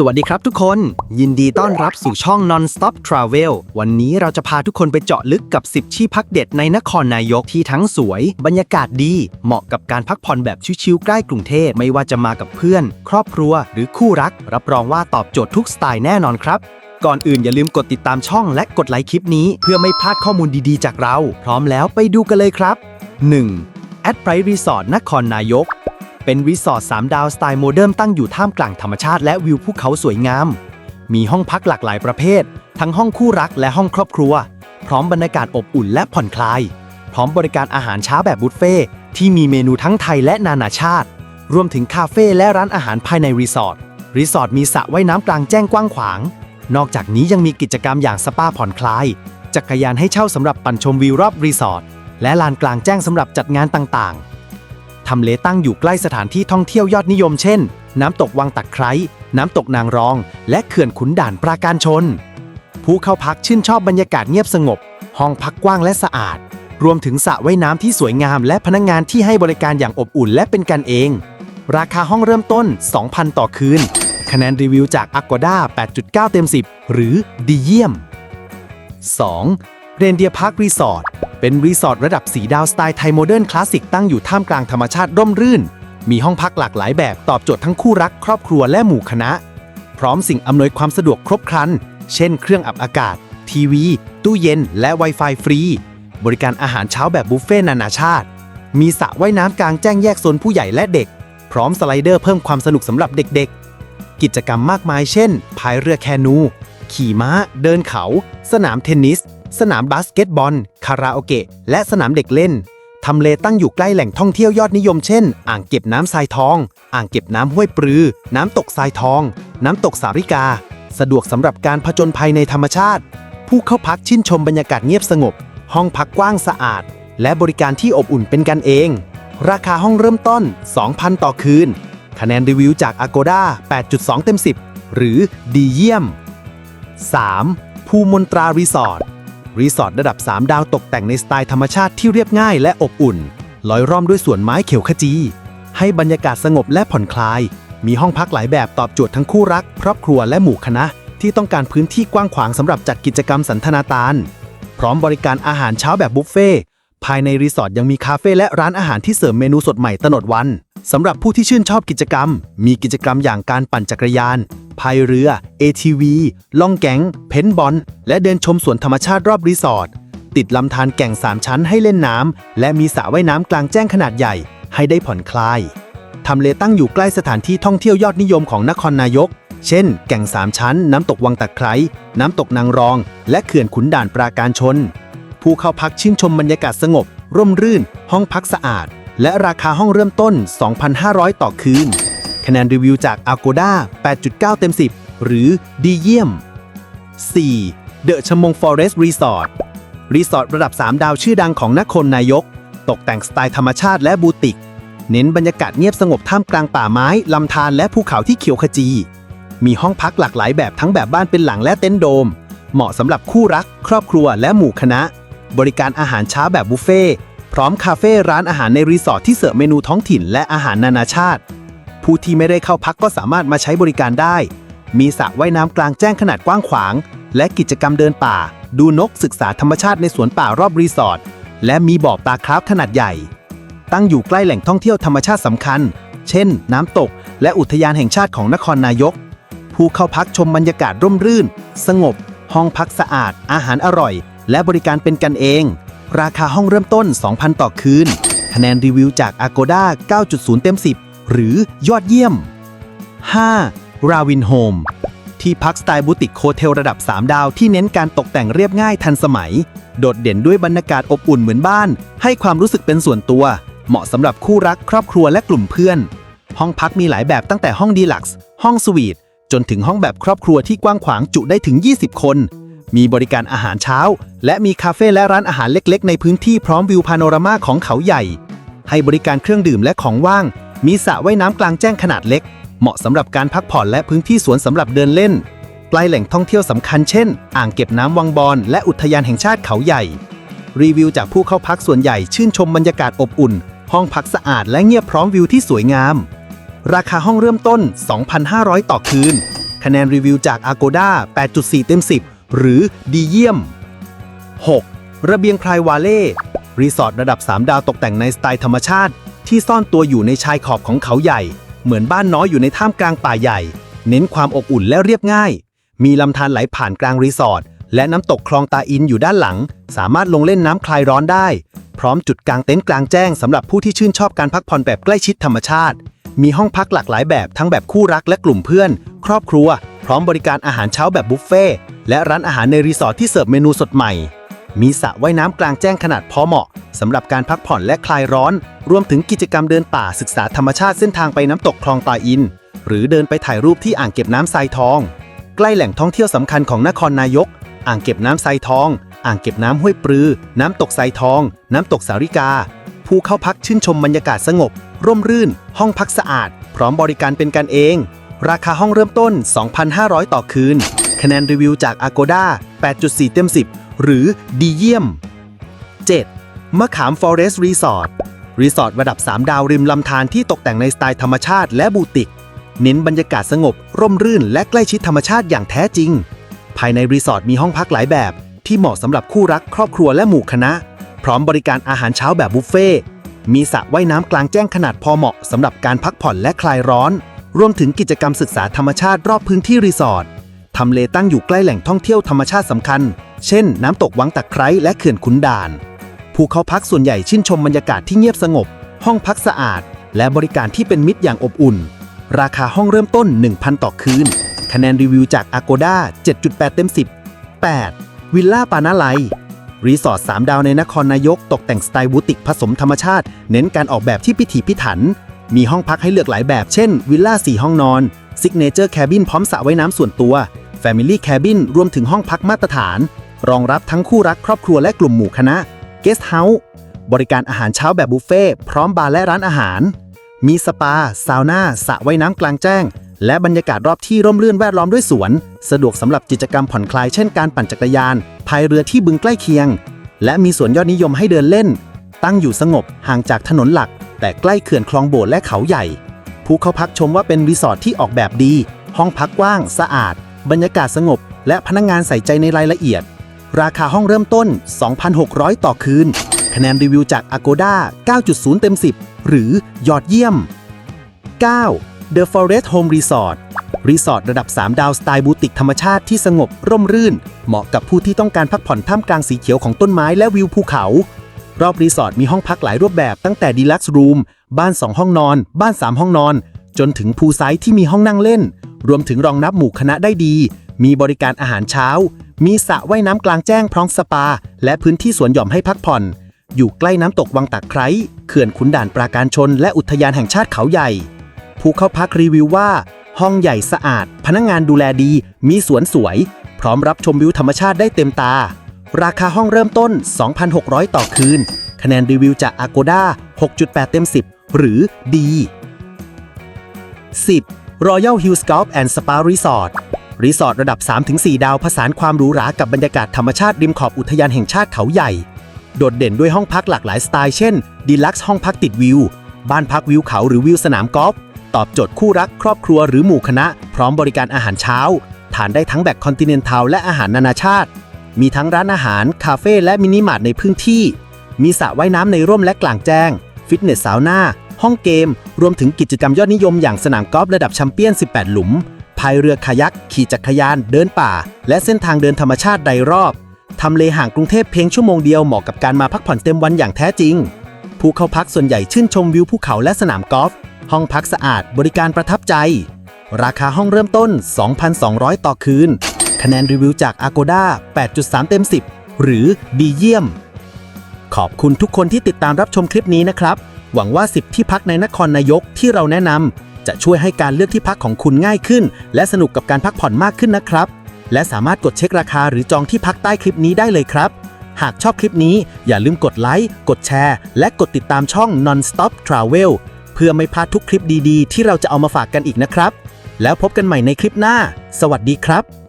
สวัสดีครับทุกคน ยินดีต้อนรับสู่ช่อง Non-Stop Travel วันนี้เราจะพาทุกคนไปเจาะลึกกับ 10 ที่พักเด็ดในนครนายกที่ทั้งสวย บรรยากาศดี เหมาะกับการพักผ่อนแบบชิวๆใกล้กรุงเทพไม่ว่าจะมากับเพื่อน ครอบครัว หรือคู่รัก รับรองว่าตอบโจทย์ทุกสไตล์แน่นอนครับ ก่อนอื่นอย่าลืมกดติดตามช่องและกดไลค์คลิปนี้ เพื่อไม่พลาดข้อมูลดีๆ จากเรา พร้อมแล้วไปดูกันเลยครับ 1. a d p r i Resort รีสอร์ทนครนายก เป็นรีสอร์ท3ดาวสไตล์โมเดิร์นตั้งอยู่ท่ามกลางธรรมชาติและวิวภูเขาสวยงาม มีห้องพักหลากหลายประเภท ทั้งห้องคู่รักและห้องครอบครัว พร้อมบรรยากาศอบอุ่นและผ่อนคลาย พร้อมบริการอาหารเช้าแบบบุฟเฟ่ที่มีเมนูทั้งไทยและนานาชาติ รวมถึงคาเฟ่และร้านอาหารภายในรีสอร์ท รีสอร์ทมีสระว่ายน้ำกลางแจ้งกว้างขวาง นอกจากนี้ยังมีกิจกรรมอย่างสปาผ่อนคลาย จักรยานให้เช่าสำหรับปั่นชมวิวรอบรีสอร์ท และลานกลางแจ้งสำหรับจัดงานต่างๆ ทำเลตั้งอยู่ใกล้สถานที่ท่องเที่ยวยอดนิยมเช่น น้ำตกวังตะไคร้ น้ำตกนางรอง และเขื่อนขุนด่านปราการชน ผู้เข้าพักชื่นชอบบรรยากาศเงียบสงบ ห้องพักกว้างและสะอาด รวมถึงสระว่ายน้ำที่สวยงาม และพนักงงานที่ให้บริการอย่างอบอุ่นและเป็นกันเอง ราคาห้องเริ่มต้น 2,000 ต่อคืน คะแนนรีวิวจาก Agoda 8.9 เต็ม 10 หรือดีเยี่ยม 2. เรนเดียพาร์ครีสอร์ท เป็นรีสอร์ทระดับสีดาวสไตล์ไทยโมเดิร์นคลาสสิกตั้งอยู่ท่ามกลางธรรมชาติร่มรื่น มีห้องพักหลากหลายแบบตอบโจทย์ทั้งคู่รักครอบครัวและหมู่คณะ พร้อมสิ่งอำนวยความสะดวกครบครัน เช่นเครื่องอับอากาศ ทีวี ตู้เย็น และ Wi-Fi ฟรี บริการอาหารเช้าแบบบุฟเฟ่ต์นานาชาติ มีสระว่ายน้ำกลางแจ้งแยกโซนผู้ใหญ่และเด็ก พร้อมสไลเดอร์เพิ่มความสนุกสำหรับเด็กๆ กิจกรรมมากมายเช่นพายเรือแคนู ขี่ม้า เดินเขา สนามเทนนิส สนามบาสเกตบอล คาราโอเกะ และสนามเด็กเล่น ทำเลตั้งอยู่ใกล้แหล่งท่องเที่ยวยอดนิยมเช่น อ่างเก็บน้ำทรายทอง อ่างเก็บน้ำห้วยปรือ น้ำตกทรายทอง น้ำตกสาริกา สะดวกสำหรับการผจญภัยในธรรมชาติ ผู้เข้าพักชื่นชมบรรยากาศเงียบสงบ ห้องพักกว้างสะอาด และบริการที่อบอุ่นเป็นกันเอง ราคาห้องเริ่มต้น 2,000 ต่อคืน คะแนนรีวิวจาก Agoda 8.2 เต็ม 10 หรือดีเยี่ยม 3. ภูมนตรารีสอร์ท รีสอร์ทระดับ 3 ดาวตกแต่งในสไตล์ธรรมชาติที่เรียบง่ายและอบอุ่น ลอยล้อมด้วยสวนไม้เขียวขจี ให้บรรยากาศสงบและผ่อนคลาย มีห้องพักหลายแบบตอบโจทย์ทั้งคู่รัก ครอบครัวและหมู่คณะ ที่ต้องการพื้นที่กว้างขวางสำหรับจัดกิจกรรมสันทนาตาล พร้อมบริการอาหารเช้าแบบบุฟเฟ่ต์ภายในรีสอร์ทยังมีคาเฟ่และร้านอาหารที่เสริมเมนูสดใหม่ตลอดวันสำหรับผู้ที่ชื่นชอบกิจกรรม มีกิจกรรมอย่างการปั่นจักรยาน พายเรือ ATV ล่องแก๊ง เพนบอล และเดินชมสวนธรรมชาติรอบรีสอร์ท ติดลำธารแก่ง 3 ชั้นให้เล่นน้ำ และมีสระว่ายน้ำกลางแจ้งขนาดใหญ่ ให้ได้ผ่อนคลาย ทำเลตั้งอยู่ใกล้สถานที่ท่องเที่ยวยอดนิยมของนครนายก เช่น แก่ง 3 ชั้น น้ำตกวังตะไคร้ น้ำตกนางรอง และเขื่อนขุนด่านปราการชน ผู้เข้าพักชื่นชมบรรยากาศสงบ ร่มรื่น ห้องพักสะอาด และราคาห้องเริ่มต้น 2,500 ต่อคืน คะแนนรีวิวจาก Agoda 8.9 เต็ม 10 หรือดีเยี่ยม 4. เดอะชมงฟอเรสต์รีสอร์ทรีสอร์ทระดับ 3 ดาวชื่อดังของนครนายก ตกแต่งสไตล์ธรรมชาติและบูติก เน้นบรรยากาศเงียบสงบท่ามกลางป่าไม้ ลำธารและภูเขาที่เขียวขจี มีห้องพักหลากหลายแบบทั้งแบบบ้านเป็นหลังและเต็นท์โดม เหมาะสำหรับคู่รัก ครอบครัวและหมู่คณะ บริการอาหารเช้าแบบบุฟเฟ่ต์พร้อมคาเฟ่ร้านอาหารในรีสอร์ทที่เสิร์ฟเมนูท้องถิ่นและอาหารนานาชาติ ผู้ที่ไม่ได้เข้าพักก็สามารถมาใช้บริการได้ มีสระว่ายน้ำกลางแจ้งขนาดกว้างขวาง และกิจกรรมเดินป่า ดูนกศึกษาธรรมชาติในสวนป่ารอบรีสอร์ท และมีบ่อปลาคราฟขนาดใหญ่ ตั้งอยู่ใกล้แหล่งท่องเที่ยวธรรมชาติสำคัญ เช่น น้ำตก และอุทยานแห่งชาติของนครนายก ผู้เข้าพักชมบรรยากาศร่มรื่น สงบ ห้องพักสะอาด อาหารอร่อย และบริการเป็นกันเอง ราคาห้องเริ่มต้น 2,000 ต่อคืน คะแนนรีวิวจาก Agoda 9.0 เต็ม 10 หรือยอดเยี่ยม 5. ราวินโฮมที่พักสไตล์บูติกโฮเทลระดับ 3 ดาวที่เน้นการตกแต่งเรียบง่ายทันสมัย โดดเด่นด้วยบรรยากาศอบอุ่นเหมือนบ้าน ให้ความรู้สึกเป็นส่วนตัว เหมาะสำหรับคู่รักครอบครัวและกลุ่มเพื่อน ห้องพักมีหลายแบบตั้งแต่ห้องดีลักซ์ห้องสวีทจนถึงห้องแบบครอบครัวที่กว้างขวางจุได้ถึง 20 คน มีบริการอาหารเช้า และมีคาเฟ่และร้านอาหารเล็กๆ ในพื้นที่พร้อมวิวพาโนรามาของเขาใหญ่ ให้บริการเครื่องดื่มและของว่าง มีสระว่ายน้ำกลางแจ้งขนาดเล็ก เหมาะสำหรับการพักผ่อนและพื้นที่สวนสำหรับเดินเล่น ใกล้แหล่งท่องเที่ยวสำคัญเช่น อ่างเก็บน้ำวังบอน และอุทยานแห่งชาติเขาใหญ่ รีวิวจากผู้เข้าพักส่วนใหญ่ชื่นชมบรรยากาศอบอุ่น ห้องพักสะอาดและเงียบพร้อมวิวที่สวยงาม ราคาห้องเริ่มต้น 2,500 ต่อคืน คะแนนรีวิวจาก Agoda 8.4 เต็ม 10 หรือดีเยี่ยม 6. ระเบียงไพรวาเล่รีสอร์ทระดับ 3 ดาวตกแต่งในสไตล์ธรรมชาติ ที่ซ่อนตัวอยู่ในชายขอบของเขาใหญ่ เหมือนบ้านน้อยอยู่ในท่ามกลางป่าใหญ่ เน้นความอบอุ่นและเรียบง่าย มีลำธารไหลผ่านกลางรีสอร์ทและน้ำตกคลองตาอินอยู่ด้านหลัง สามารถลงเล่นน้ำคลายร้อนได้ พร้อมจุดกลางเต็นท์กลางแจ้งสำหรับผู้ที่ชื่นชอบการพักผ่อนแบบใกล้ชิดธรรมชาติ มีห้องพักหลากหลายแบบทั้งแบบคู่รักและกลุ่มเพื่อน ครอบครัว พร้อมบริการอาหารเช้าแบบบุฟเฟ่ต์และร้านอาหารในรีสอร์ทที่เสิร์ฟเมนูสดใหม่ มีสระว่ายน้ำกลางแจ้งขนาดพอเหมาะสำหรับการพักผ่อนและคลายร้อน รวมถึงกิจกรรมเดินป่าศึกษาธรรมชาติเส้นทางไปน้ำตกคลองตาอิน หรือเดินไปถ่ายรูปที่อ่างเก็บน้ำทรายทอง ใกล้แหล่งท่องเที่ยวสำคัญของนครนายก อ่างเก็บน้ำทรายทอง อ่างเก็บน้ำห้วยปรือ น้ำตกทรายทอง น้ำตกสาริกา ผู้เข้าพักชื่นชมบรรยากาศสงบ ร่มรื่น ห้องพักสะอาด พร้อมบริการเป็นกันเอง ราคาห้องเริ่มต้น 2,500 ต่อคืน คะแนนรีวิวจาก Agoda 8.4 เต็ม 10 หรือดีเยี่ยม 7. มะขาม Forest Resort รีสอร์ทระดับ 3 ดาวริมลำธารที่ตกแต่งในสไตล์ธรรมชาติและบูติก เน้นบรรยากาศสงบ ร่มรื่น และใกล้ชิดธรรมชาติอย่างแท้จริง ภายในรีสอร์ทมีห้องพักหลายแบบ ที่เหมาะสำหรับคู่รักครอบครัวและหมู่คณะ พร้อมบริการอาหารเช้าแบบบุฟเฟ่ต์มีสระว่ายน้ำกลางแจ้งขนาดพอเหมาะสำหรับการพักผ่อนและคลายร้อน รวมถึงกิจกรรมศึกษาธรรมชาติรอบพื้นที่รีสอร์ท ทำเลตั้งอยู่ใกล้แหล่งท่องเที่ยวธรรมชาติสำคัญ เช่น น้ำตกวังตะไคร้และเขื่อนขุนด่าน ผู้เข้าพักส่วนใหญ่ชื่นชมบรรยากาศที่เงียบสงบ ห้องพักสะอาด และบริการที่เป็นมิตรอย่างอบอุ่น ราคาห้องเริ่มต้น 1,000 ต่อคืน คะแนนรีวิวจาก Agoda 7.8 เต็ม 10 8. วิลล่าปานาไลรีสอร์ท3ดาวในนครนายกตกแต่งสไตล์บูติกผสมธรรมชาติ เน้นการออกแบบที่พิถีพิถัน มีห้องพักให้เลือกหลายแบบ เช่น วิลล่า 4 ห้องนอนซิกเนเจอร์แคบินพร้อมสระว่ายน้ำส่วนตัว Family Cabin รวมถึงห้องพักมาตรฐาน รองรับทั้งคู่รักครอบครัวและกลุ่มหมู่คณะ Guest House บริการอาหารเช้าแบบบุฟเฟ่ต์พร้อมบาร์และร้านอาหาร มีสปา ซาวน่าสระว่ายน้ำกลางแจ้ง และบรรยากาศรอบที่ร่มรื่นแวดล้อมด้วยสวน สะดวกสำหรับกิจกรรมผ่อนคลายเช่นการปั่นจักรยานพายเรือที่บึงใกล้เคียง และมีสวนยอดนิยมให้เดินเล่น ตั้งอยู่สงบห่างจากถนนหลัก แต่ใกล้เขื่อนคลองโบดและเขาใหญ่ ผู้เข้าพักชมว่าเป็นรีสอร์ทที่ออกแบบดี ห้องพักกว้าง สะอาด บรรยากาศสงบ และพนักงานใส่ใจในรายละเอียด ราคาห้องเริ่มต้น 2,600 ต่อคืน คะแนนรีวิวจาก Agoda 9.0 เต็ม 10 หรือยอดเยี่ยม 9. The Forest Home Resort รีสอร์ทระดับ 3 ดาวสไตล์บูติกธรรมชาติที่สงบร่มรื่น เหมาะกับผู้ที่ต้องการพักผ่อนท่ามกลางสีเขียวของต้นไม้และวิวภูเขา รอบรีสอร์ทมีห้องพักหลายรูปแบบตั้งแต่ดีลักซ์รูม บ้าน 2 ห้องนอน บ้าน 3 ห้องนอน จนถึงพูลไซต์ที่มีห้องนั่งเล่น รวมถึงรองนับหมู่คณะได้ดี มีบริการอาหารเช้า มีสระว่ายน้ำกลางแจ้งพร้อมสปา และพื้นที่สวนหย่อมให้พักผ่อน อยู่ใกล้น้ำตกวังตะไคร้เขื่อนขุนด่านปราการชน และอุทยานแห่งชาติเขาใหญ่ ผู้เข้าพักรีวิวว่า ห้องใหญ่สะอาด พนักงงานดูแลดี มีสวนสวย พร้อมรับชมวิวธรรมชาติได้เต็มตา ราคาห้องเริ่มต้น 2,600 ต่อคืน คะแนนรีวิวจาก Agoda 6.8 เต็ม 10 หรือดี 10. Royal Hills Golf and Spa Resort รีสอร์ทระดับ 3-4 ดาวผสานความหรูหรากับบรรยากาศธรรมชาติริมขอบอุทยานแห่งชาติเขาใหญ่ โดดเด่นด้วยห้องพักหลากหลายสไตล์เช่นดีลักซ์ห้องพักติดวิว บ้านพักวิวเขาหรือวิวสนามกอล์ฟตอบโจทย์คู่รักครอบครัวหรือหมู่คณะ พร้อมบริการอาหารเช้า ทานได้ทั้งแบบคอนติเนนทัลและอาหารนานาชาติ มีทั้งร้านอาหาร คาเฟ่และมินิมาร์ทในพื้นที่ มีสระว่ายน้ำในร่มและกลางแจ้ง ฟิตเนสซาวน่า ห้องเกม รวมถึงกิจกรรมยอดนิยมอย่างสนามกอล์ฟระดับแชมเปี้ยน 18 หลุม พายเรือคายัก ขี่จักรยาน เดินป่า และเส้นทางเดินธรรมชาติใดรอบ ทำเลห่างกรุงเทพเพียงชั่วโมงเดียวเหมาะกับการมาพักผ่อนเต็มวันอย่างแท้จริง ผู้เข้าพักส่วนใหญ่ชื่นชมวิวภูเขาและสนามกอล์ฟ ห้องพักสะอาด บริการประทับใจ ราคาห้องเริ่มต้น 2,200 ต่อคืน คะแนนรีวิวจาก Agoda 8.3 เต็ม 10 หรือดีเยี่ยม ขอบคุณทุกคนที่ติดตามรับชมคลิปนี้นะครับ หวังว่า 10 ที่พักในนครนายกที่เราแนะนำจะช่วยให้การเลือกที่พักของคุณง่ายขึ้น และสนุกกับการพักผ่อนมากขึ้นนะครับ และสามารถกดเช็คราคาหรือจองที่พักใต้คลิปนี้ได้เลยครับ หากชอบคลิปนี้อย่าลืมกดไลค์กดแชร์ และกดติดตามช่อง Non-Stop Travel เพื่อไม่พลาดทุกคลิปดีๆ ที่เราจะเอามาฝากกันอีกนะครับ แล้วพบกันใหม่ในคลิปหน้า สวัสดีครับ